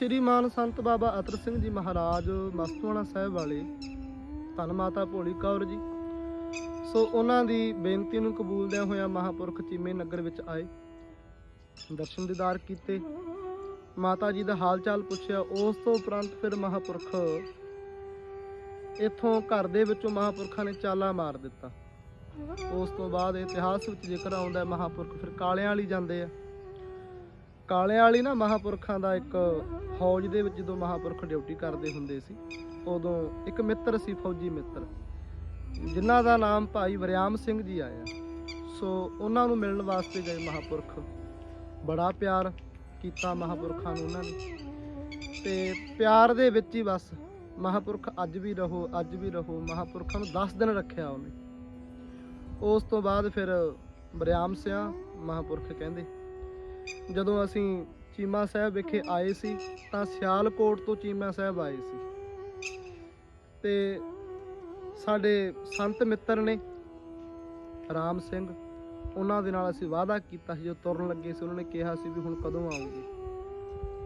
ਸ਼੍ਰੀਮਾਨ ਸੰਤ ਬਾਬਾ ਅਤਰ ਸਿੰਘ ਜੀ ਮਹਾਰਾਜ ਮਸਤੂਆਣਾ ਸਾਹਿਬ ਵਾਲੇ ਧੰਨ ਮਾਤਾ ਭੋਲੀ ਕੌਰ ਜੀ। ਸੋ ਉਹਨਾਂ ਦੀ ਬੇਨਤੀ ਨੂੰ ਕਬੂਲਦਿਆਂ ਹੋਇਆ ਮਹਾਪੁਰਖ ਚੀਮੇ ਨਗਰ ਵਿੱਚ ਆਏ, ਦਰਸ਼ਨ ਦੀਦਾਰ ਕੀਤੇ। ਮਾਤਾ ਜੀ ਦਾ ਹਾਲ ਚਾਲ ਪੁੱਛਿਆ। ਉਸ ਤੋਂ ਉਪਰੰਤ ਫਿਰ ਮਹਾਪੁਰਖ ਇੱਥੋਂ ਘਰ ਦੇ ਵਿੱਚੋਂ ਮਹਾਪੁਰਖਾਂ ਨੇ ਚਾਲਾ ਮਾਰ ਦਿੱਤਾ। ਉਸ ਤੋਂ ਬਾਅਦ ਇਤਿਹਾਸ ਵਿੱਚ ਜ਼ਿਕਰ ਆਉਂਦਾ ਹੈ, ਮਹਾਪੁਰਖ ਫਿਰ ਕਾਲਿਆਂ ਵਾਲੀ ਜਾਂਦੇ ਆ। ਕਾਲਿਆਂ ਵਾਲੀ ਨਾ ਮਹਾਪੁਰਖਾਂ ਦਾ ਇੱਕ ਫੌਜ ਦੇ ਵਿੱਚ ਜਦੋਂ ਮਹਾਪੁਰਖ ਡਿਊਟੀ ਕਰਦੇ ਹੁੰਦੇ ਸੀ, ਉਦੋਂ ਇੱਕ ਮਿੱਤਰ ਸੀ, ਫੌਜੀ ਮਿੱਤਰ। ਜਿਨ੍ਹਾਂ ਦਾ ਨਾਮ ਭਾਈ ਵਰਿਆਮ ਸਿੰਘ ਜੀ ਆਇਆ। ਸੋ ਉਹਨਾਂ ਨੂੰ ਮਿਲਣ ਵਾਸਤੇ ਗਏ ਮਹਾਪੁਰਖ। ਬੜਾ ਪਿਆਰ ਕੀਤਾ ਮਹਾਪੁਰਖਾਂ ਨੂੰ ਉਹਨਾਂ ਨੇ। ਤੇ ਪਿਆਰ ਦੇ ਵਿੱਚ ਹੀ ਬਸ ਮਹਾਪੁਰਖ ਅੱਜ ਵੀ ਰਹੋ, ਅੱਜ ਵੀ ਰਹੋ, ਮਹਾਪੁਰਖਾਂ ਨੂੰ 10 ਦਿਨ ਰੱਖਿਆ ਉਹਨੇ। ਉਸ ਤੋਂ ਬਾਅਦ ਫਿਰ ਵਰਿਆਮ ਸਿਆ ਮਹਾਪੁਰਖ ਕਹਿੰਦੇ ਜਦੋਂ ਅਸੀਂ ਚੀਮਾ ਸਾਹਿਬ ਵਿਖੇ ਆਏ ਸੀ, ਤਾਂ ਸਿਆਲਕੋਟ ਤੋਂ ਚੀਮਾ ਸਾਹਿਬ ਆਏ ਸੀ। ਤੇ ਸਾਡੇ ਸੰਤ ਮਿੱਤਰ ਨੇ, ਰਾਮ ਸਿੰਘ, ਉਹਨਾਂ ਦੇ ਨਾਲ ਅਸੀਂ ਵਾਅਦਾ ਕੀਤਾ ਸੀ, ਜੋ ਤੁਰਨ ਲੱਗੇ ਸੀ, ਉਹਨਾਂ ਨੇ ਕਿਹਾ ਸੀ ਵੀ ਹੁਣ ਕਦੋਂ ਆਉਂਗੇ।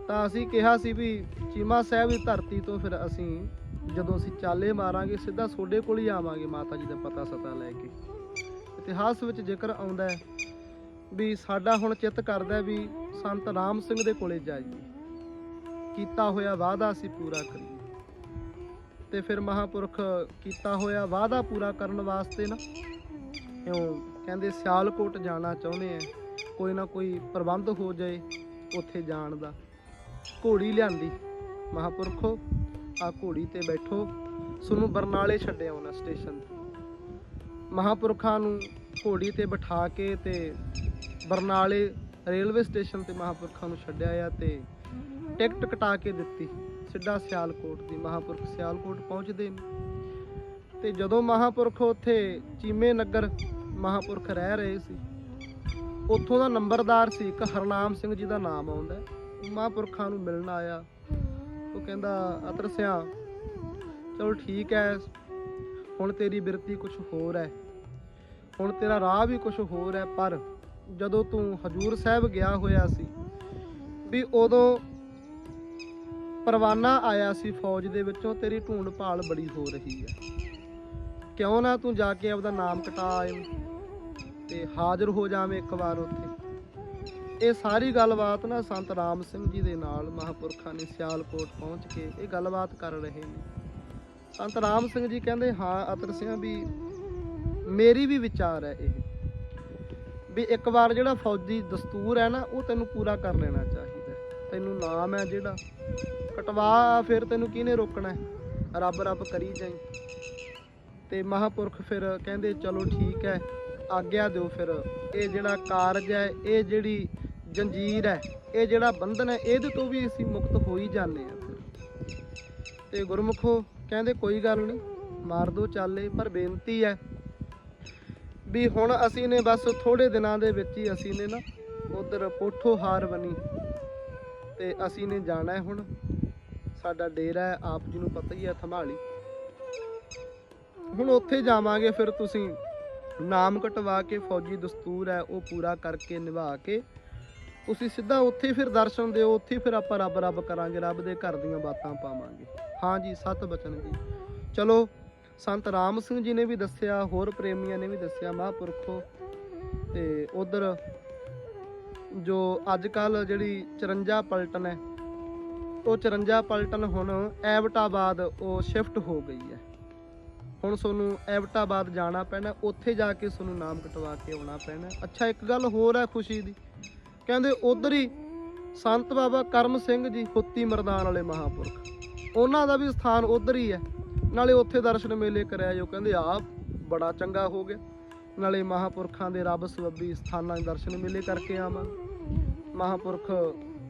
ਤਾਂ ਅਸੀਂ ਕਿਹਾ ਸੀ ਵੀ ਚੀਮਾ ਸਾਹਿਬ ਦੀ ਧਰਤੀ ਤੋਂ ਫਿਰ ਅਸੀਂ ਜਦੋਂ ਅਸੀਂ ਚਾਲੇ ਮਾਰਾਂਗੇ, ਸਿੱਧਾ ਤੁਹਾਡੇ ਕੋਲ ਹੀ ਆਵਾਂਗੇ, ਮਾਤਾ ਜੀ ਦਾ ਪਤਾ ਸਤਾ ਲੈ ਕੇ। ਇਤਿਹਾਸ ਵਿੱਚ ਜ਼ਿਕਰ ਆਉਂਦਾ ਹੈ ਵੀ ਸਾਡਾ ਹੁਣ ਚਿੱਤ ਕਰਦਾ ਵੀ ਸੰਤ ਰਾਮ ਸਿੰਘ ਦੇ ਕੋਲੇ ਜਾਈਏ। ਕੀਤਾ ਹੋਇਆ ਵਾਅਦਾ ਅਸੀਂ ਪੂਰਾ ਕਰੀਏ। ਤੇ ਫਿਰ ਮਹਾਪੁਰਖ ਕੀਤਾ ਹੋਇਆ ਵਾਅਦਾ ਪੂਰਾ ਕਰਨ ਵਾਸਤੇ ਨਾ ਕਿਉਂ ਕਹਿੰਦੇ ਸਿਆਲਕੋਟ ਜਾਣਾ ਚਾਹੁੰਦੇ ਆ। ਕੋਈ ਨਾ ਕੋਈ ਪ੍ਰਬੰਧ ਹੋ ਜਾਏ ਉੱਥੇ ਜਾਣ ਦਾ। ਘੋੜੀ ਲਿਆਂਦੀ, ਮਹਾਪੁਰਖੋ, ਆ ਘੋੜੀ ਤੇ ਬੈਠੋ। ਸੋਨੂੰ ਬਰਨਾਲੇ ਛੱਡਿਆ ਆਉਣਾ ਸਟੇਸ਼ਨ ਤੇ। ਮਹਾਪੁਰਖਾਂ ਨੂੰ ਘੋੜੀ ਤੇ ਬਿਠਾ ਕੇ ਤੇ ਬਰਨਾਲੇ ਰੇਲਵੇ ਸਟੇਸ਼ਨ ਤੇ ਮਹਾਪੁਰਖਾਂ ਨੂੰ ਛੱਡਿਆ ਆ ਤੇ ਟਿਕਟ ਕਟਾ ਕੇ ਦਿੱਤੀ। ਸਿੱਧਾ ਸਿਆਲਕੋਟ ਦੀ ਮਹਾਪੁਰਖ ਸਿਆਲਕੋਟ ਪਹੁੰਚਦੇ ਨੇ। ਤੇ ਜਦੋਂ ਮਹਾਪੁਰਖ ਉੱਥੇ ਚੀਮੇ ਨਗਰ ਮਹਾਪੁਰਖ ਰਹਿ ਰਹੇ ਸੀ, ਉੱਥੋਂ ਦਾ ਨੰਬਰਦਾਰ ਸੀ ਇੱਕ ਹਰਨਾਮ ਸਿੰਘ ਜੀ ਦਾ ਨਾਮ ਆਉਂਦਾ। ਹੈ। ਮਹਾਪੁਰਖਾਂ ਨੂੰ ਮਿਲਣ ਆਇਆ। ਉਹ ਕਹਿੰਦਾ, ਅਤਰ ਸਿਆ, ਚਲੋ ਠੀਕ ਹੈ ਹੁਣ ਤੇਰੀ ਬਿਰਤੀ ਕੁਝ ਹੋਰ ਹੈ ਹੁਣ ਤੇਰਾ ਰਾਹ ਵੀ ਕੁਝ ਹੋਰ ਹੈ ਪਰ ਜਦੋਂ ਤੂੰ ਹਜੂਰ ਸਾਹਿਬ ਗਿਆ ਹੋਇਆ ਸੀ, ਵੀ ਉਦੋਂ ਪਰਵਾਨਾ ਆਇਆ ਸੀ ਫੌਜ ਦੇ ਵਿੱਚੋਂ, ਤੇਰੀ ਢੂੰਡ ਭਾਲ ਬੜੀ ਹੋ ਰਹੀ ਹੈ। ਕਿਉਂ ਨਾ ਤੂੰ ਜਾ ਕੇ ਆਪਦਾ ਨਾਮ ਕਟਾ ਆਏ ਤੇ ਹਾਜ਼ਰ ਹੋ ਜਾਵੇਂ ਇੱਕ ਵਾਰ ਉੱਥੇ। ਇਹ ਸਾਰੀ ਗੱਲਬਾਤ ਨਾ ਸੰਤ ਰਾਮ ਸਿੰਘ ਜੀ ਦੇ ਨਾਲ ਮਹਾਪੁਰਖਾਂ ਨੇ ਸਿਆਲਕੋਟ ਪਹੁੰਚ ਕੇ ਇਹ ਗੱਲਬਾਤ ਕਰ ਰਹੇ ਨੇ। ਸੰਤ ਰਾਮ ਸਿੰਘ ਜੀ ਕਹਿੰਦੇ, ਹਾਂ ਅਤਰ ਸਿੰਘ ਵੀ, ਮੇਰੀ ਵੀ ਵਿਚਾਰ ਹੈ ਇਹ। ਵੀ ਇੱਕ ਵਾਰ ਜਿਹੜਾ ਫੌਜੀ ਦਸਤੂਰ ਹੈ ਨਾ, ਉਹ ਤੈਨੂੰ ਪੂਰਾ ਕਰ ਲੈਣਾ ਚਾਹੀਦਾ ਤੈਨੂੰ ਨਾਮ ਹੈ ਜਿਹੜਾ। ਕਟਵਾ ਫਿਰ ਤੈਨੂੰ ਕਿਹਨੇ ਰੋਕਣਾ ਹੈ? ਰੱਬ ਰੱਬ ਕਰੀ ਜਾਈ। ਤੇ ਮਹਾਪੁਰਖ ਫਿਰ ਕਹਿੰਦੇ, ਚਲੋ ਠੀਕ ਹੈ, ਆਗਿਆ ਦਿਓ ਫਿਰ। ਇਹ ਜਿਹੜਾ ਕਾਰਜ ਹੈ, ਇਹ ਜਿਹੜੀ ਜੰਜੀਰ ਹੈ, ਇਹ ਜਿਹੜਾ ਬੰਧਨ ਹੈ, ਇਹਦੇ ਤੋਂ ਵੀ ਅਸੀਂ ਮੁਕਤ ਹੋ ਹੀ ਜਾਂਦੇ ਆ ਤੇ ਗੁਰਮੁਖੋ ਕਹਿੰਦੇ, ਕੋਈ ਗੱਲ ਨਹੀਂ, ਮਾਰ ਦੋ ਚਾਲੇ, ਪਰ ਬੇਨਤੀ ਹੈ ਵੀ ਹੁਣ ਅਸੀਂ ਨੇ ਬਸ ਥੋੜੇ ਦਿਨਾਂ ਦੇ ਵਿੱਚ ਹੀ ਅਸੀਂ ਨੇ ਨਾ ਉਧਰ ਪੋਠੋ ਹਾਰ ਬਣੀ ਤੇ ਅਸੀਂ ਨੇ ਜਾਣਾ ਹੈ ਹੁਣ। ਸਾਡਾ ਡੇਰਾ ਹੈ, ਆਪ ਜੀ ਨੂੰ ਪਤਾ ਹੀ ਹੈ ਥਮਾਲੀ ਹੁਣ ਉੱਥੇ ਜਾਵਾਂਗੇ ਫਿਰ ਤੁਸੀਂ। ਨਾਮ ਕਟਵਾ ਕੇ ਫੌਜੀ ਦਸਤੂਰ ਹੈ, ਉਹ ਪੂਰਾ ਕਰਕੇ ਨਿਭਾ ਕੇ ਤੁਸੀਂ ਸਿੱਧਾ ਉੱਥੇ ਫਿਰ ਦਰਸ਼ਨ ਦਿਓ, ਉੱਥੇ ਫਿਰ ਆਪਾਂ ਰੱਬ ਰੱਬ ਕਰਾਂਗੇ, ਰੱਬ ਦੇ ਘਰ ਦੀਆਂ ਬਾਤਾਂ ਪਾਵਾਂਗੇ। ਹਾਂ ਜੀ, ਸਤ ਬਚਨ ਜੀ। ਚਲੋ ਸੰਤ ਰਾਮ ਸਿੰਘ ਜੀ ਨੇ ਵੀ ਦੱਸਿਆ, ਹੋਰ ਪ੍ਰੇਮੀਆਂ ਨੇ ਵੀ ਦੱਸਿਆ ਮਹਾਂਪੁਰਖੋ। ਤੇ ਉਧਰ ਜੋ ਅੱਜ ਕੱਲ ਜਿਹੜੀ 54 ਪਲਟਨ ਹੈ, ਉਹ 54 ਪਲਟਨ ਹੁਣ ਐਵਟਾਬਾਦ ਉਹ ਸ਼ਿਫਟ ਹੋ ਗਈ ਹੈ। ਹੁਣ ਤੁਹਾਨੂੰ ਐਵਟਾਬਾਦ ਜਾਣਾ ਪੈਣਾ, ਉੱਥੇ ਜਾ ਕੇ ਤੁਹਾਨੂੰ ਨਾਮ ਕਟਵਾ ਕੇ ਆਉਣਾ ਪੈਣਾ। ਅੱਛਾ, ਇੱਕ ਗੱਲ ਹੋਰ ਹੈ ਖੁਸ਼ੀ ਦੀ। ਕਹਿੰਦੇ ਉਧਰ ਹੀ ਸੰਤ ਬਾਬਾ ਕਰਮ ਸਿੰਘ ਜੀ, ਹੁੱਤੀ ਮਰਦਾਨ ਵਾਲੇ ਮਹਾਪੁਰਖ। ਉਹਨਾਂ ਦਾ ਵੀ ਸਥਾਨ ਉਧਰ ਹੀ ਹੈ। ਨਾਲੇ ਉੱਥੇ ਦਰਸ਼ਨ ਮੇਲੇ ਕਰਿਆ ਜੋ ਕਹਿੰਦੇ ਆ ਬੜਾ ਚੰਗਾ ਹੋ ਗਿਆ। ਨਾਲੇ ਮਹਾਪੁਰਖਾਂ ਦੇ ਰੱਬ ਸਬੱਬੀ ਸਥਾਨਾਂ ਦੇ ਦਰਸ਼ਨ ਮੇਲੇ ਕਰਕੇ ਆਵਾਂ। ਮਹਾਪੁਰਖ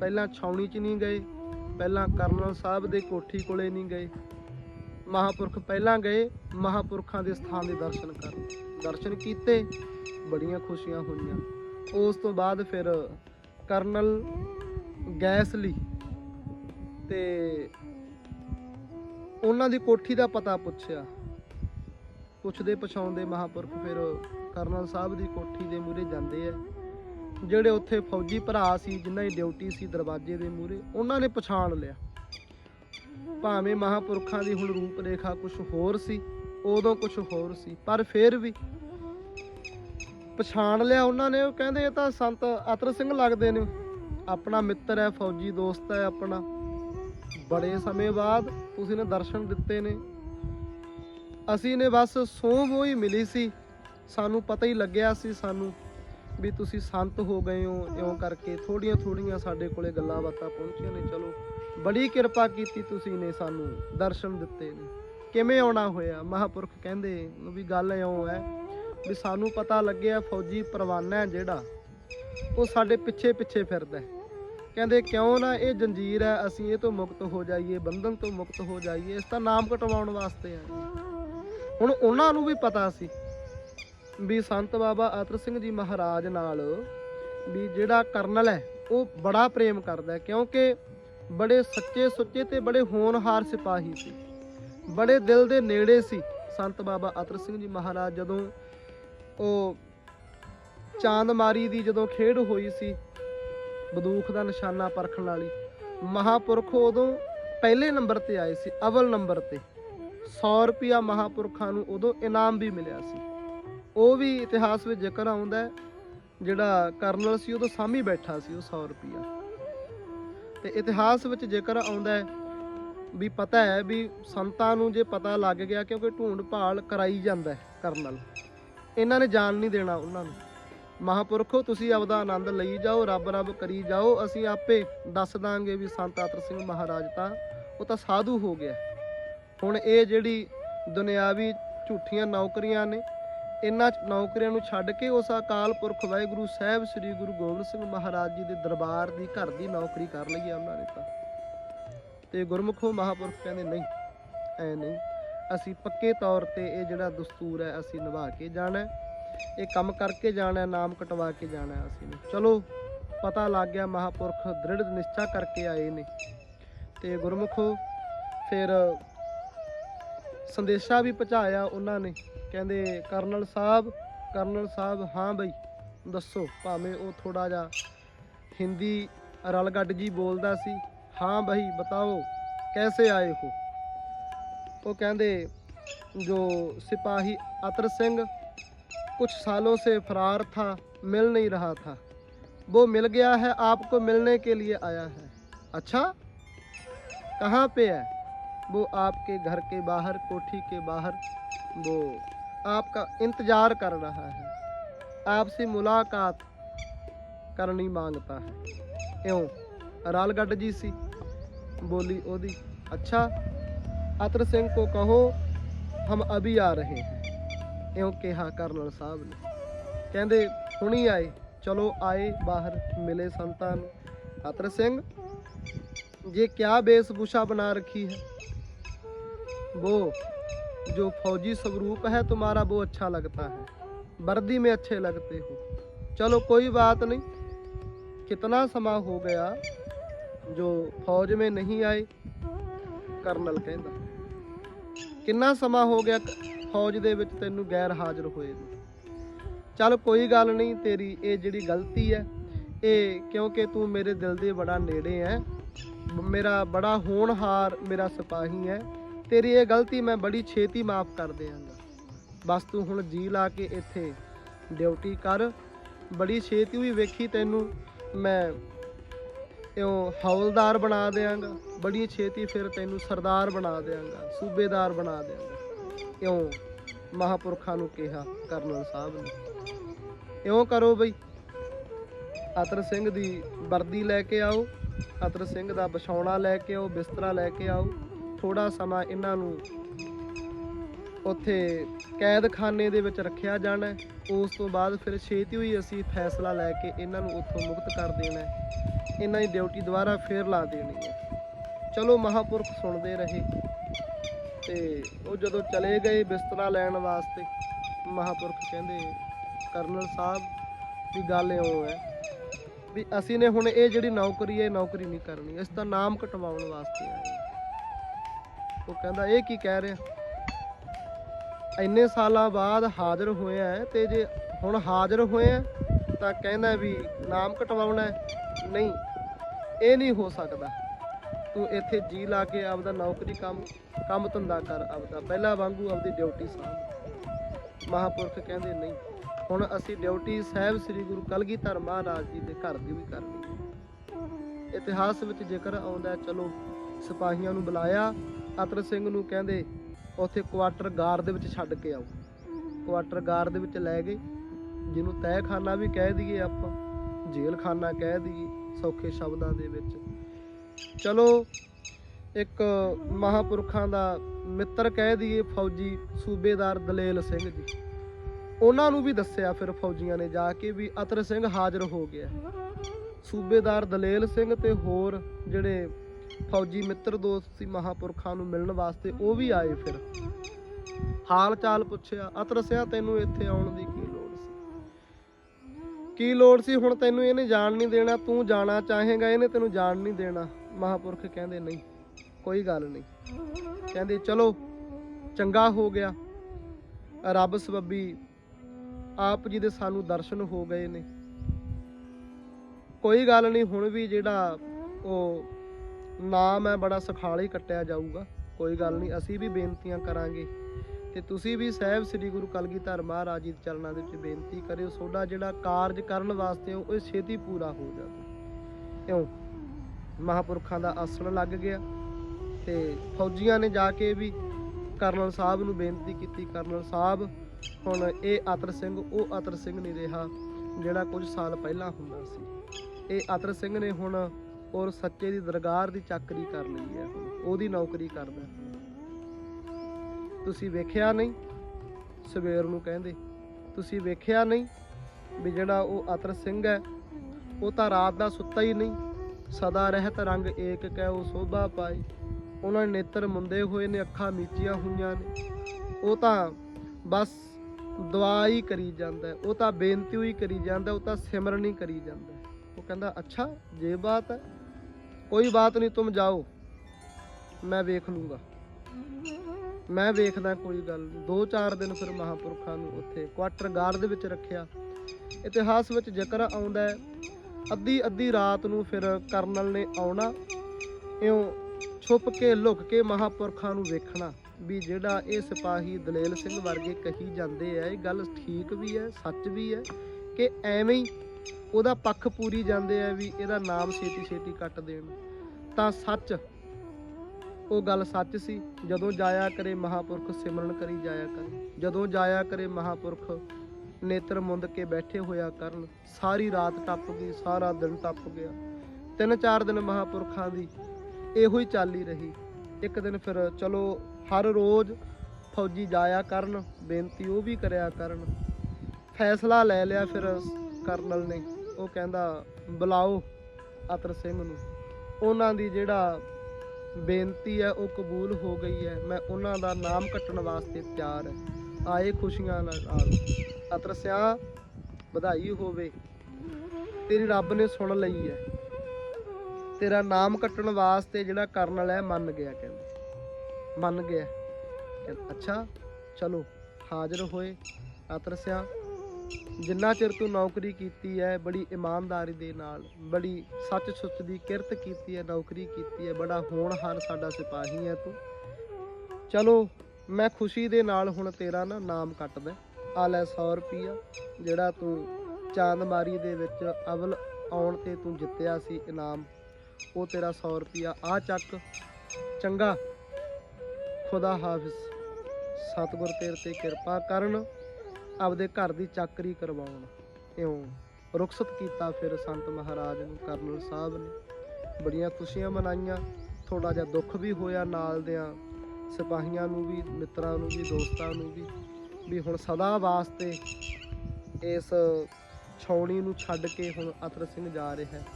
ਪਹਿਲਾਂ ਛਾਉਣੀ 'ਚ ਨਹੀਂ ਗਏ, ਪਹਿਲਾਂ ਕਰਨਲ ਸਾਹਿਬ ਦੇ ਕੋਠੀ ਕੋਲੇ ਨਹੀਂ ਗਏ। ਮਹਾਪੁਰਖ ਪਹਿਲਾਂ ਗਏ, ਮਹਾਪੁਰਖਾਂ ਦੇ ਸਥਾਨ ਦੇ ਦਰਸ਼ਨ ਕਰਨ। ਦਰਸ਼ਨ ਕੀਤੇ, ਬੜੀਆਂ ਖੁਸ਼ੀਆਂ ਹੋਈਆਂ। ਉਸ ਤੋਂ ਬਾਅਦ ਫਿਰ ਕਰਨਲ ਗੈਸਲੀ ਤੇ ਉਹਨਾਂ ਦੀ ਕੋਠੀ ਦਾ ਪਤਾ ਪੁੱਛਿਆ। ਪੁੱਛਦੇ ਪਛਾਉਂਦੇ ਮਹਾਪੁਰਖ ਫਿਰ ਕਰਨਲ ਸਾਹਿਬ ਦੀ ਕੋਠੀ ਦੇ ਮੂਹਰੇ ਜਾਂਦੇ ਆ। ਜਿਹੜੇ ਉੱਥੇ ਫੌਜੀ ਭਰਾ ਸੀ, ਜਿਨ੍ਹਾਂ ਦੀ ਡਿਊਟੀ ਸੀ ਦਰਵਾਜ਼ੇ ਦੇ ਮੂਹਰੇ, ਉਹਨਾਂ ਨੇ ਪਛਾਣ ਲਿਆ। ਭਾਵੇਂ ਮਹਾਪੁਰਖਾਂ ਦੀ ਹੁਣ ਰੂਪ ਰੇਖਾ ਕੁਝ ਹੋਰ ਸੀ, ਉਦੋਂ ਕੁਝ ਹੋਰ ਸੀ, ਪਰ ਫਿਰ ਵੀ ਪਛਾਣ ਲਿਆ ਉਹਨਾਂ ਨੇ। ਉਹ ਕਹਿੰਦੇ, ਇਹ ਤਾਂ ਸੰਤ ਅਤਰ ਸਿੰਘ ਲੱਗਦੇ ਨੇ। ਆਪਣਾ ਮਿੱਤਰ ਹੈ, ਫੌਜੀ ਦੋਸਤ ਹੈ ਆਪਣਾ। ਬੜੇ ਸਮੇਂ ਬਾਅਦ ਤੁਸੀਂ ਨੇ ਦਰਸ਼ਨ ਦਿੱਤੇ ਨੇ। ਅਸੀਂ ਨੇ ਬਸ ਸੋਹ ਹੋਈ ਮਿਲੀ ਸੀ। ਸਾਨੂੰ ਪਤਾ ਹੀ ਲੱਗਿਆ ਸੀ ਸਾਨੂੰ ਵੀ ਤੁਸੀਂ ਸੰਤ ਹੋ ਗਏ ਹੋ, ਇਉਂ ਕਰਕੇ ਥੋੜੀਆਂ ਥੋੜੀਆਂ ਸਾਡੇ ਕੋਲੇ ਗੱਲਾਂ ਬਾਤਾਂ ਪਹੁੰਚੀਆਂ ਨੇ। ਚਲੋ, ਬੜੀ ਕਿਰਪਾ ਕੀਤੀ ਤੁਸੀਂ ਨੇ ਸਾਨੂੰ ਦਰਸ਼ਨ ਦਿੱਤੇ ਨੇ। ਕਿਵੇਂ ਆਉਣਾ ਹੋਇਆ? ਮਹਾਪੁਰਖ ਕਹਿੰਦੇ ਵੀ ਗੱਲ ਇਉਂ ਹੈ ਵੀ ਸਾਨੂੰ ਪਤਾ ਲੱਗਿਆ ਫੌਜੀ ਪਰਵਾਨਾ ਜਿਹੜਾ, ਉਹ ਸਾਡੇ ਪਿੱਛੇ ਪਿੱਛੇ ਫਿਰਦਾ ਹੈ। ਕਹਿੰਦੇ ਕਿਉਂ ਨਾ ਇਹ ਜੰਜੀਰ ਹੈ, ਅਸੀਂ ਇਹ ਤੋਂ ਮੁਕਤ ਹੋ ਜਾਈਏ, ਬੰਧਨ ਤੋਂ ਮੁਕਤ ਹੋ ਜਾਈਏ, ਇਸ ਦਾ ਨਾਮ ਕਟਵਾਉਣ ਵਾਸਤੇ ਆਏ ਹੁਣ ਉਹਨਾਂ ਨੂੰ ਵੀ ਪਤਾ ਸੀ ਵੀ ਸੰਤ ਬਾਬਾ ਅਤਰ ਸਿੰਘ ਜੀ ਮਹਾਰਾਜ ਨਾਲ ਵੀ ਜਿਹੜਾ ਕਰਨਲ ਹੈ, ਉਹ ਬੜਾ ਪ੍ਰੇਮ ਕਰਦਾ ਕਿਉਂਕਿ ਬੜੇ ਸੱਚੇ ਸੁੱਚੇ ਤੇ ਬੜੇ ਹੋਣਹਾਰ ਸਿਪਾਹੀ ਸੀ। ਬੜੇ ਦਿਲ ਦੇ ਨੇੜੇ ਸੀ ਸੰਤ ਬਾਬਾ ਅਤਰ ਸਿੰਘ ਜੀ ਮਹਾਰਾਜ ਜਦੋਂ ਉਹ ਚਾਂਦਮਾਰੀ ਦੀ ਜਦੋਂ ਖੇਡ ਹੋਈ ਸੀ ਬੰਦੂਕ ਦਾ ਨਿਸ਼ਾਨਾ ਪਰਖਣ ਵਾਲੀ। ਮਹਾਪੁਰਖ ਉਦੋਂ ਪਹਿਲੇ ਨੰਬਰ ਤੇ ਆਏ ਸੀ, ਅਵਲ ਨੰਬਰ ਤੇ। 100 ਰੁਪਿਆ ਮਹਾਪੁਰਖਾਂ ਨੂੰ ਉਦੋਂ ਇਨਾਮ ਵੀ ਮਿਲਿਆ ਸੀ। ਉਹ ਵੀ ਇਤਿਹਾਸ ਵਿੱਚ ਜ਼ਿਕਰ ਆਉਂਦਾ ਹੈ, ਜਿਹੜਾ ਕਰਨਲ ਸੀ ਉਦੋਂ ਸਾਹਮਣੇ ਬੈਠਾ ਸੀ, ਉਹ 100 ਰੁਪਿਆ ਤੇ ਇਤਿਹਾਸ ਵਿੱਚ ਜ਼ਿਕਰ ਆਉਂਦਾ ਹੈ ਵੀ ਪਤਾ ਹੈ ਵੀ ਸੰਤਾਂ ਨੂੰ ਜੇ ਪਤਾ ਲੱਗ ਗਿਆ ਕਿਉਂਕਿ ਢੂੰਡ ਭਾਲ ਕਰਾਈ ਜਾਂਦਾ ਕਰਨਲ। ਇਹਨਾਂ ਨੇ ਜਾਣ ਨਹੀਂ ਦੇਣਾ ਉਹਨਾਂ ਨੂੰ। ਮਹਾਪੁਰਖੋ ਤੁਸੀਂ ਆਪਦਾ ਆਨੰਦ ਲਈ ਜਾਓ, ਰੱਬ ਰੱਬ ਕਰੀ ਜਾਓ। ਅਸੀਂ ਆਪੇ ਦੱਸ ਦਾਂਗੇ ਵੀ ਸੰਤ ਆਤਰ ਸਿੰਘ ਮਹਾਰਾਜ ਤਾਂ ਉਹ ਤਾਂ ਸਾਧੂ ਹੋ ਗਿਆ। ਹੁਣ ਇਹ ਜਿਹੜੀ ਦੁਨਿਆਵੀ ਝੂਠੀਆਂ ਨੌਕਰੀਆਂ ਨੇ, ਇਹਨਾਂ ਨੌਕਰੀਆਂ ਨੂੰ ਛੱਡ ਕੇ ਉਸ ਅਕਾਲ ਪੁਰਖ ਵਾਹਿਗੁਰੂ ਸਾਹਿਬ ਸ੍ਰੀ ਗੁਰੂ ਗੋਬਿੰਦ ਸਿੰਘ ਮਹਾਰਾਜ ਜੀ ਦੇ ਦਰਬਾਰ ਦੀ ਘਰ ਦੀ ਨੌਕਰੀ ਕਰ ਲਈ ਆ ਉਹਨਾਂ ਨੇ ਤਾਂ। ਤੇ ਗੁਰਮੁਖੋ ਮਹਾਪੁਰਖ ਕਹਿੰਦੇ ਨਹੀਂ, ਐ ਨਹੀਂ। ਅਸੀਂ ਪੱਕੇ ਤੌਰ ਤੇ ਇਹ ਜਿਹੜਾ ਦਸਤੂਰ ਹੈ, ਅਸੀਂ ਨਿਭਾ ਕੇ ਜਾਣਾ ਇਹ ਕੰਮ ਕਰਕੇ ਜਾਣਾ ਨਾਮ ਕਟਵਾ ਕੇ ਜਾਣਾ ਅਸੀਂ ਨੇ। ਚਲੋ, ਪਤਾ ਲੱਗ ਗਿਆ ਮਹਾਪੁਰਖ ਦ੍ਰਿੜ ਨਿਸ਼ਚਾ ਕਰਕੇ ਆਏ ਨੇ। ਤੇ ਗੁਰਮੁਖੋ, ਫਿਰ ਸੰਦੇਸ਼ਾ ਵੀ ਪਹੁੰਚਾਇਆ ਉਹਨਾਂ ਨੇ। ਕਹਿੰਦੇ, ਕਰਨਲ ਸਾਹਿਬ ਕਰਨਲ ਸਾਹਿਬ, ਹਾਂ ਬਈ, ਦੱਸੋ, ਭਾਵੇਂ ਉਹ ਥੋੜਾ ਜਿਹਾ ਹਿੰਦੀ ਰਲ ਗੱਡ ਜੀ ਬੋਲਦਾ ਸੀ। ਹਾਂ ਬਈ, ਬਤਾਓ, ਕੈਸੇ ਆਏ ਹੋ? ਉਹ ਕਹਿੰਦੇ, ਜੋ ਸਿਪਾਹੀ ਅਤਰ ਸਿੰਘ कुछ सालों से फरार था, मिल नहीं रहा था। वो मिल गया है, आपको मिलने के लिए आया है। अच्छा? कहाँ पे है? वो आपके घर के बाहर, कोठी के बाहर। वो आपका इंतज़ार कर रहा है। आपसे मुलाकात करनी माँगता है। क्यों रालगढ़ जी सी बोली, ओदी अच्छा अत्र सिंह को कहो, हम अभी आ रहे हैं। ਇਉਂ ਕਿਹਾ ਕਰਨਲ ਸਾਹਿਬ ਨੇ ਕਹਿੰਦੇ ਹੁਣੀ ਆਏ ਚਲੋ ਆਏ ਬਾਹਰ ਮਿਲੇ ਸੰਤਾਂ ਨੂੰ ਅਤਰ ਸਿੰਘ ये क्या वेशभूषा बना रखी है वो जो फौजी स्वरूप है तुम्हारा वो अच्छा लगता है वर्दी में अच्छे लगते हो चलो कोई बात नहीं कितना समा हो गया जो फौज में नहीं आए ਕਰਨਲ ਕਹਿੰਦਾ ਕਿੰਨਾ ਸਮਾਂ ਹੋ ਗਿਆ ਕ- ਫੌਜ ਦੇ ਵਿੱਚ ਤੈਨੂੰ ਗੈਰ ਹਾਜ਼ਰ ਹੋਏ ਨੂੰ। ਚੱਲ ਕੋਈ ਗੱਲ ਨਹੀਂ, ਤੇਰੀ ਇਹ ਜਿਹੜੀ ਗਲਤੀ ਹੈ, ਇਹ ਕਿਉਂਕਿ ਤੂੰ ਮੇਰੇ ਦਿਲ ਦੇ ਬੜਾ ਨੇੜੇ ਹੈ ਮੇਰਾ ਬੜਾ ਹੋਣਹਾਰ ਮੇਰਾ ਸਿਪਾਹੀ ਹੈ ਤੇਰੀ ਇਹ ਗਲਤੀ ਮੈਂ ਬੜੀ ਛੇਤੀ ਮਾਫ ਕਰ ਦਿਆਂਗਾ। ਬਸ ਤੂੰ ਹੁਣ ਜੀ ਲਾ ਕੇ ਇੱਥੇ ਡਿਊਟੀ ਕਰ, ਬੜੀ ਛੇਤੀ ਵੀ ਵੇਖੀ ਤੈਨੂੰ ਮੈਂ ਇਉਂ ਹੌਲਦਾਰ ਬਣਾ ਦਿਆਂਗਾ, ਬੜੀ ਛੇਤੀ ਫਿਰ ਤੈਨੂੰ ਸਰਦਾਰ ਬਣਾ ਦਿਆਂਗਾ, ਸੂਬੇਦਾਰ ਬਣਾ ਦਿਆਂਗਾ। ਇਉਂ ਮਹਾਪੁਰਖਾਂ ਨੂੰ ਕਿਹਾ ਕਰਨਲ ਸਾਹਿਬ ਨੇ? ਇਉਂ ਕਰੋ ਬਈ। ਅਤਰ ਸਿੰਘ ਦੀ ਵਰਦੀ ਲੈ ਕੇ ਆਓ, ਅਤਰ ਸਿੰਘ ਦਾ ਵਿਛਾਉਣਾ ਲੈ ਕੇ ਆਓ, ਬਿਸਤਰਾ ਲੈ ਕੇ ਆਓ। ਥੋੜਾ ਸਮਾਂ ਇਹਨਾਂ ਨੂੰ ਉੱਥੇ ਕੈਦਖਾਨੇ ਦੇ ਵਿੱਚ ਰੱਖਿਆ ਜਾਣਾ ਉਸ ਤੋਂ ਬਾਅਦ ਫਿਰ ਛੇਤੀ ਹੋਈ ਅਸੀਂ ਫੈਸਲਾ ਲੈ ਕੇ ਇਹਨਾਂ ਨੂੰ ਉੱਥੋਂ ਮੁਕਤ ਕਰ ਦੇਣਾ ਇਹਨਾਂ ਦੀ ਡਿਊਟੀ ਦੁਬਾਰਾ ਫੇਰ ਲਾ ਦੇਣੀ ਹੈ। ਚਲੋ ਮਹਾਪੁਰਖ ਸੁਣਦੇ ਰਹੇ। ਤੇ ਉਹ ਜਦੋਂ ਚਲੇ ਗਏ ਬਿਸਤਰਾ ਲੈਣ ਵਾਸਤੇ, ਮਹਾਪੁਰਖ ਕਹਿੰਦੇ, ਕਰਨਲ ਸਾਹਿਬ ਦੀ ਗੱਲ ਇਉਂ ਹੈ ਵੀ ਅਸੀਂ ਨੇ ਹੁਣ ਇਹ ਜਿਹੜੀ ਨੌਕਰੀ ਹੈ ਨੌਕਰੀ ਨਹੀਂ ਕਰਨੀ, ਇਸ ਦਾ ਨਾਮ ਕਟਵਾਉਣ ਵਾਸਤੇ ਆਏ ਉਹ ਕਹਿੰਦਾ, ਇਹ ਕੀ ਕਹਿ ਰਿਹਾ? ਇੰਨੇ ਸਾਲਾਂ ਬਾਅਦ ਹਾਜ਼ਰ ਹੋਇਆ ਹੈ ਤੇ ਜੇ ਹੁਣ ਹਾਜ਼ਰ ਹੋਇਆ ਤਾਂ ਕਹਿੰਦਾ ਵੀ ਨਾਮ ਕਟਵਾਉਣਾ ਨਹੀਂ, ਇਹ ਨਹੀਂ ਹੋ ਸਕਦਾ। ਤੂੰ ਇੱਥੇ ਜੀ ਲਾ ਕੇ ਆਪਦਾ ਨੌਕਰੀ ਕੰਮ ਕੰਮ ਧੰਦਾ ਕਰ ਆਪਦਾ। ਪਹਿਲਾਂ ਵਾਂਗੂ ਆਪਦੀ ਡਿਊਟੀ ਸਾਂਭ। ਮਹਾਪੁਰਖ ਕਹਿੰਦੇ ਨਹੀਂ, ਹੁਣ ਅਸੀਂ ਡਿਊਟੀ ਸਾਹਿਬ ਸ੍ਰੀ ਗੁਰੂ ਕਲਗੀਧਰ ਮਹਾਰਾਜ ਜੀ ਦੇ ਘਰ ਦੀ ਵੀ ਕਰਨੀ ਇਤਿਹਾਸ ਵਿੱਚ ਜ਼ਿਕਰ ਆਉਂਦਾ ਚਲੋ ਸਿਪਾਹੀਆਂ ਨੂੰ ਬੁਲਾਇਆ, ਅਤਰ ਸਿੰਘ ਨੂੰ ਕਹਿੰਦੇ, ਉੱਥੇ ਕੁਆਟਰ ਗਾਰ ਦੇ ਵਿੱਚ ਛੱਡ ਕੇ ਆਓ। ਕੁਆਟਰ ਗਾਰ ਦੇ ਵਿੱਚ ਲੈ ਗਏ। ਜਿਹਨੂੰ ਤਹਿਖਾਨਾ ਵੀ ਕਹਿ ਦਈਏ ਆਪਾਂ, ਜੇਲਖਾਨਾ ਕਹਿ ਦਈਏ, ਸੌਖੇ ਸ਼ਬਦਾਂ ਦੇ ਵਿੱਚ। ਚਲੋ, ਇੱਕ ਮਹਾਪੁਰਖਾਂ ਦਾ ਮਿੱਤਰ ਕਹਿ ਦਈਏ ਫੌਜੀ ਸੂਬੇਦਾਰ ਦਲੇਲ ਸਿੰਘ ਜੀ। ਉਹਨਾਂ ਨੂੰ ਵੀ ਦੱਸਿਆ ਫਿਰ ਫੌਜੀਆਂ ਨੇ ਜਾ ਕੇ ਵੀ ਅਤਰ ਸਿੰਘ ਹਾਜ਼ਰ ਹੋ ਗਿਆ। ਸੂਬੇਦਾਰ ਦਲੇਲ ਸਿੰਘ ਤੇ ਹੋਰ ਜਿਹੜੇ ਫੌਜੀ ਮਿੱਤਰ ਦੋਸਤ ਸੀ ਮਹਾਪੁਰਖਾਂ ਨੂੰ ਮਿਲਣ ਵਾਸਤੇ ਉਹ ਵੀ ਆਏ ਫਿਰ। ਹਾਲ ਚਾਲ ਪੁੱਛਿਆ, ਅਤਰ ਸਿੰਘ ਤੈਨੂੰ ਇੱਥੇ ਆਉਣ ਦੀ ਕੀ ਲੋੜ ਸੀ? ਕੀ ਲੋੜ ਸੀ? ਹੁਣ ਤੈਨੂੰ ਇਹਨੇ ਜਾਣ ਨਹੀਂ ਦੇਣਾ, ਤੂੰ ਜਾਣਾ ਚਾਹੇਗਾ, ਇਹਨੇ ਤੈਨੂੰ ਜਾਣ ਨਹੀਂ ਦੇਣਾ। ਮਹਾਪੁਰਖ ਕਹਿੰਦੇ ਨਹੀਂ, ਕੋਈ ਗੱਲ ਨਹੀਂ। ਕਹਿੰਦੇ, ਚਲੋ, ਚੰਗਾ ਹੋ ਗਿਆ। ਰੱਬ ਸਬੱਬੀ ਆਪ ਜੀ ਦੇ ਸਾਨੂੰ ਦਰਸ਼ਨ ਹੋ ਗਏ ਨੇ। ਕੋਈ ਗੱਲ ਨਹੀਂ, ਹੁਣ ਵੀ ਜਿਹੜਾ ਉਹ ਨਾਮ ਹੈ, ਬੜਾ ਸਖਾਲੇ ਕੱਟਿਆ ਜਾਊਗਾ। ਕੋਈ ਗੱਲ ਨਹੀਂ, ਅਸੀਂ ਵੀ ਬੇਨਤੀਆਂ ਕਰਾਂਗੇ। ਤੇ ਤੁਸੀਂ ਵੀ ਸਾਹਿਬ ਸ੍ਰੀ ਗੁਰੂ ਕਲਗੀਧਰ ਮਹਾਰਾਜ ਜੀ ਦੇ ਚਰਨਾਂ ਦੇ ਵਿੱਚ ਬੇਨਤੀ ਕਰਿਓ, ਤੁਹਾਡਾ ਜਿਹੜਾ ਕਾਰਜ ਕਰਨ ਵਾਸਤੇ ਉਹ ਛੇਤੀ ਪੂਰਾ ਹੋ ਜਾਵੇ। ਕਿਉਂ? ਮਹਾਪੁਰਖਾਂ ਦਾ ਆਸਣ ਲੱਗ ਗਿਆ ਤੇ ਫੌਜੀਆਂ ਨੇ ਜਾ ਕੇ ਵੀ ਕਰਨਲ ਸਾਹਿਬ ਨੂੰ ਬੇਨਤੀ ਕੀਤੀ। ਕਰਨਲ ਸਾਹਿਬ, ਹੁਣ ਇਹ ਅਤਰ ਸਿੰਘ, ਉਹ ਅਤਰ ਸਿੰਘ ਨਹੀਂ ਰਿਹਾ ਜਿਹੜਾ ਕੁਝ ਸਾਲ ਪਹਿਲਾਂ ਹੁੰਦਾ ਸੀ। ਇਹ ਅਤਰ ਸਿੰਘ ਨੇ ਹੁਣ ਔਰ ਸੱਚੇ ਦੀ ਦਰਗਾਹ ਦੀ ਚਾਕਰੀ ਕਰ ਲਈ ਹੈ। ਉਹਦੀ ਨੌਕਰੀ ਕਰਦਾ ਤੁਸੀਂ ਵੇਖਿਆ ਨਹੀਂ? ਸਵੇਰ ਨੂੰ ਕਹਿੰਦੇ, ਤੁਸੀਂ ਵੇਖਿਆ ਨਹੀਂ ਵੀ ਜਿਹੜਾ ਉਹ ਅਤਰ ਸਿੰਘ ਹੈ, ਉਹ ਤਾਂ ਰਾਤ ਦਾ ਸੁੱਤਾ ਹੀ ਨਹੀਂ ਸਦਾ ਰਹਿਤ ਰੰਗ ਏਕ ਕੈ ਉਹ ਸੋਭਾ ਪਾਏ। ਉਹਨਾਂ ਨੇਤਰ ਮੁੰਦੇ ਹੋਏ ਨੇ, ਅੱਖਾਂ ਮੀਚੀਆਂ ਹੋਈਆਂ ਨੇ। ਉਹ ਤਾਂ ਬਸ ਦੁਆ ਹੀ ਕਰੀ ਜਾਂਦਾ ਉਹ ਤਾਂ ਬੇਨਤੀ ਹੀ ਕਰੀ ਜਾਂਦਾ ਉਹ ਤਾਂ ਸਿਮਰਨ ਹੀ ਕਰੀ ਜਾਂਦਾ ਉਹ ਕਹਿੰਦਾ, ਅੱਛਾ, ਜੇ ਬਾਤ ਹੈ, ਕੋਈ ਬਾਤ ਨਹੀਂ, ਤੁਮ ਜਾਓ। ਮੈਂ ਵੇਖ ਲੂੰਗਾ। ਮੈਂ ਵੇਖਦਾ ਕੋਈ ਗੱਲ ਨਹੀਂ। ਦੋ ਚਾਰ ਦਿਨ ਫਿਰ ਮਹਾਪੁਰਖਾਂ ਨੂੰ ਉੱਥੇ ਕੁਆਟਰ ਗਾਰਡ ਦੇ ਵਿੱਚ ਰੱਖਿਆ। ਇਤਿਹਾਸ ਵਿੱਚ ਜ਼ਿਕਰ ਆਉਂਦਾ ਅੱਧੀ ਅੱਧੀ ਰਾਤ ਨੂੰ ਫਿਰ ਕਰਨਲ ਨੇ ਆਉਣਾ, ਇਉਂ ਛੁਪ ਕੇ ਲੁਕ ਕੇ ਮਹਾਪੁਰਖਾਂ ਨੂੰ ਵੇਖਣਾ ਵੀ ਜਿਹੜਾ ਇਹ ਸਿਪਾਹੀ ਦਲੇਲ ਸਿੰਘ ਵਰਗੇ ਕਹੀ ਜਾਂਦੇ ਆ, ਇਹ ਗੱਲ ਠੀਕ ਵੀ ਹੈ, ਸੱਚ ਵੀ ਹੈ ਕਿ ਐਵੇਂ ਹੀ ਉਹਦਾ ਪੱਖ ਪੂਰੀ ਜਾਂਦੇ ਆ ਵੀ ਇਹਦਾ ਨਾਮ ਛੇਤੀ ਛੇਤੀ ਕੱਟ ਦੇਣ। ਤਾਂ ਸੱਚ, ਉਹ ਗੱਲ ਸੱਚ ਸੀ, ਜਦੋਂ ਜਾਇਆ ਕਰੇ ਮਹਾਪੁਰਖ ਸਿਮਰਨ ਕਰੀ ਜਾਇਆ ਕਰੇ, ਜਦੋਂ ਜਾਇਆ ਕਰੇ ਮਹਾਪੁਰਖ ਨੇਤਰ ਮੁੰਦ ਕੇ ਬੈਠੇ ਹੋਇਆ ਕਰਨ, ਸਾਰੀ ਰਾਤ ਟੱਪ ਗਈ, ਸਾਰਾ ਦਿਨ ਟੱਪ ਗਿਆ। ਤਿੰਨ ਚਾਰ ਦਿਨ ਮਹਾਪੁਰਖਾਂ ਦੀ ਇਹੋ ਹੀ ਚਾਲੀ ਰਹੀ। ਇੱਕ ਦਿਨ ਫਿਰ ਚਲੋ, ਹਰ ਰੋਜ਼ ਫੌਜੀ ਜਾਇਆ ਕਰਨ, ਬੇਨਤੀ ਉਹ ਵੀ ਕਰਿਆ ਕਰਨ। ਫੈਸਲਾ ਲੈ ਲਿਆ ਫਿਰ ਕਰਨਲ ਨੇ। ਉਹ ਕਹਿੰਦਾ, ਬੁਲਾਓ ਅਤਰ ਸਿੰਘ ਨੂੰ। ਉਹਨਾਂ ਦੀ ਜਿਹੜਾ ਬੇਨਤੀ ਹੈ, ਉਹ ਕਬੂਲ ਹੋ ਗਈ ਹੈ। ਮੈਂ ਉਹਨਾਂ ਦਾ ਨਾਮ ਕੱਟਣ ਵਾਸਤੇ ਤਿਆਰ ਹੈ। ਆਏ ਖੁਸ਼ੀਆਂ ਨਾਲ ਅਤਰ ਸਿਆ ਵਧਾਈ ਹੋਵੇ। ਤੇਰੀ ਰੱਬ ਨੇ ਸੁਣ ਲਈ ਹੈ ਤੇਰਾ ਨਾਮ ਕੱਟਣ ਵਾਸਤੇ ਜਿਹੜਾ ਕਰਨਲ ਹੈ ਮੰਨ ਗਿਆ ਕਹਿੰਦੇ। ਮੰਨ ਗਿਆ। ਅੱਛਾ, ਚਲੋ, ਹਾਜ਼ਰ ਹੋਏ। ਅਤਰ ਸਿਆ, ਜਿੰਨਾ ਚਿਰ ਤੂੰ ਨੌਕਰੀ ਕੀਤੀ ਹੈ ਬੜੀ ਇਮਾਨਦਾਰੀ ਦੇ ਨਾਲ, ਬੜੀ ਸੱਚ ਸੁੱਚ ਦੀ ਕਿਰਤ ਕੀਤੀ ਹੈ ਨੌਕਰੀ ਕੀਤੀ ਹੈ ਬੜਾ ਹੋਣਹਾਰ ਸਾਡਾ ਸਿਪਾਹੀ ਹੈ ਤੂੰ। ਚਲੋ ਮੈਂ ਖੁਸ਼ੀ ਦੇ ਨਾਲ ਹੁਣ ਤੇਰਾ ਨਾ ਨਾਮ ਕੱਟਦਾ। ਆ ਲੈ 100 ਰੁਪਿਆ ਜਿਹੜਾ ਤੂੰ ਚਾਂਦਮਾਰੀ ਦੇ ਵਿੱਚ ਅਵਲ ਆਉਣ ਤੇ ਤੂੰ ਜਿੱਤਿਆ ਸੀ ਇਨਾਮ। ਉਹ ਤੇਰਾ 100 ਰੁਪਿਆ ਆ ਚੱਕ। ਚੰਗਾ। ਖੁਦਾ ਹਾਫਿਜ਼। ਸਤਿਗੁਰ ਤੇਰੇ ਤੇ ਕਿਰਪਾ ਕਰਨ। ਆਪਦੇ ਘਰ ਦੀ ਚਾਕਰੀ ਕਰਵਾਉਣ। ਇਉਂ ਰੁਖਸਤ ਕੀਤਾ ਫਿਰ ਸੰਤ ਮਹਾਰਾਜ ਨੂੰ ਕਰਨਲ ਸਾਹਿਬ ਨੇ। ਬੜੀਆਂ ਖੁਸ਼ੀਆਂ ਮਨਾਈਆਂ। ਥੋੜਾ ਜਿਹਾ ਦੁੱਖ ਵੀ ਹੋਇਆ ਨਾਲ ਦਿਆਂ। ਸਿਪਾਹੀਆਂ ਨੂੰ ਵੀ, ਮਿੱਤਰਾਂ ਨੂੰ ਵੀ, ਦੋਸਤਾਂ ਨੂੰ ਵੀ ਵੀ ਹੁਣ ਸਦਾ ਵਾਸਤੇ ਇਸ ਛਾਉਣੀ ਨੂੰ ਛੱਡ ਕੇ ਹੁਣ ਅਤਰ ਸਿੰਘ ਜਾ ਰਿਹਾ ਹੈ।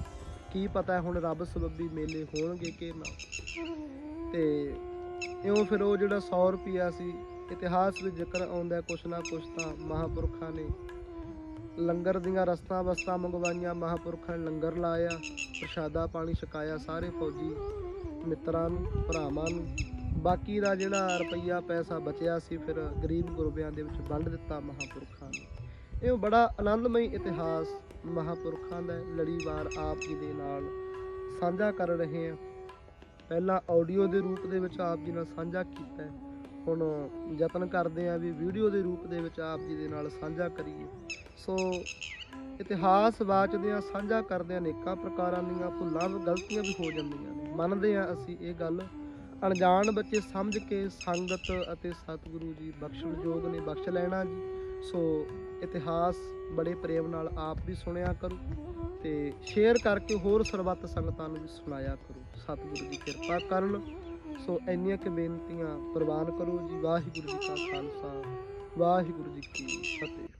ਕੀ ਪਤਾ ਹੁਣ ਰੱਬ ਸਬੱਬੀ ਮੇਲੇ ਹੋਣਗੇ ਕਿ ਨਾ। ਤੇ ਇਉਂ ਫਿਰ ਉਹ ਜਿਹੜਾ 100 ਰੁਪਿਆ ਸੀ, ਇਤਿਹਾਸ ਵਿੱਚ ਜ਼ਿਕਰ ਆਉਂਦਾ ਕੁਛ ਨਾ ਕੁਛ ਤਾਂ ਮਹਾਪੁਰਖਾਂ ਨੇ ਲੰਗਰ ਦੀਆਂ ਰਸਤਾਂ ਵਸਤਾਂ ਮੰਗਵਾਈਆਂ, ਮਹਾਪੁਰਖਾਂ ਨੇ ਲੰਗਰ ਲਾਇਆ, ਪ੍ਰਸ਼ਾਦਾ ਪਾਣੀ ਛਕਾਇਆ ਸਾਰੇ ਫੌਜੀ ਮਿੱਤਰਾਂ ਨੂੰ, ਭਰਾਵਾਂ ਨੂੰ। ਬਾਕੀ ਦਾ ਜਿਹੜਾ ਰੁਪਈਆ ਪੈਸਾ ਬਚਿਆ ਸੀ, ਫਿਰ ਗਰੀਬ ਗੁਰਬਿਆਂ ਦੇ ਵਿੱਚ ਵੰਡ ਦਿੱਤਾ ਮਹਾਪੁਰਖਾਂ ਨੇ। ਇਹ ਬੜਾ ਆਨੰਦਮਈ ਇਤਿਹਾਸ ਮਹਾਪੁਰਖਾਂ ਦਾ ਲੜੀਵਾਰ ਆਪ ਜੀ ਦੇ ਨਾਲ ਸਾਂਝਾ ਕਰ ਰਹੇ ਹਾਂ। ਪਹਿਲਾਂ ਆਡੀਓ ਦੇ ਰੂਪ ਦੇ ਵਿੱਚ ਆਪ ਜੀ ਨਾਲ ਸਾਂਝਾ ਕੀਤਾ ਹੈ। ਹੁਣ ਯਤਨ ਕਰਦੇ ਹਾਂ ਵੀ ਵੀਡੀਓ ਦੇ ਰੂਪ ਦੇ ਵਿੱਚ ਆਪ ਜੀ ਦੇ ਨਾਲ ਸਾਂਝਾ ਕਰੀਏ। ਸੋ ਇਤਿਹਾਸ ਵਾਚਦਿਆਂ ਸਾਂਝਾ ਕਰਦਿਆਂ ਅਨੇਕਾਂ ਪ੍ਰਕਾਰਾਂ ਦੀਆਂ ਭੁੱਲਾਂ, ਗਲਤੀਆਂ ਵੀ ਹੋ ਜਾਂਦੀਆਂ ਨੇ। ਮੰਨਦੇ ਹਾਂ ਅਸੀਂ ਇਹ ਗੱਲ ਅਣਜਾਣ ਬੱਚੇ ਸਮਝ ਕੇ ਸੰਗਤ ਅਤੇ ਸਤਿਗੁਰੂ ਜੀ ਬਖਸ਼ਣ ਯੋਗ ਨੇ ਬਖਸ਼ ਲੈਣਾ ਜੀ। ਸੋ ਇਤਿਹਾਸ ਬੜੇ ਪ੍ਰੇਮ ਨਾਲ ਆਪ ਵੀ ਸੁਣਿਆ ਕਰੋ ਤੇ ਸ਼ੇਅਰ ਕਰਕੇ ਹੋਰ ਸਰਬੱਤ ਸੰਗਤਾਂ ਨੂੰ ਵੀ ਸੁਣਾਇਆ ਕਰੋ। ਸਤਿਗੁਰੂ ਦੀ ਕਿਰਪਾ ਕਰਨ। ਸੋ ਇੰਨੀਆਂ ਕਿ ਬੇਨਤੀਆਂ ਪ੍ਰਵਾਨ ਕਰੋ ਜੀ। ਵਾਹਿਗੁਰੂ ਜੀ ਕਾ ਖਾਲਸਾ, ਵਾਹਿਗੁਰੂ ਜੀ ਕੀ ਫਤਿਹ।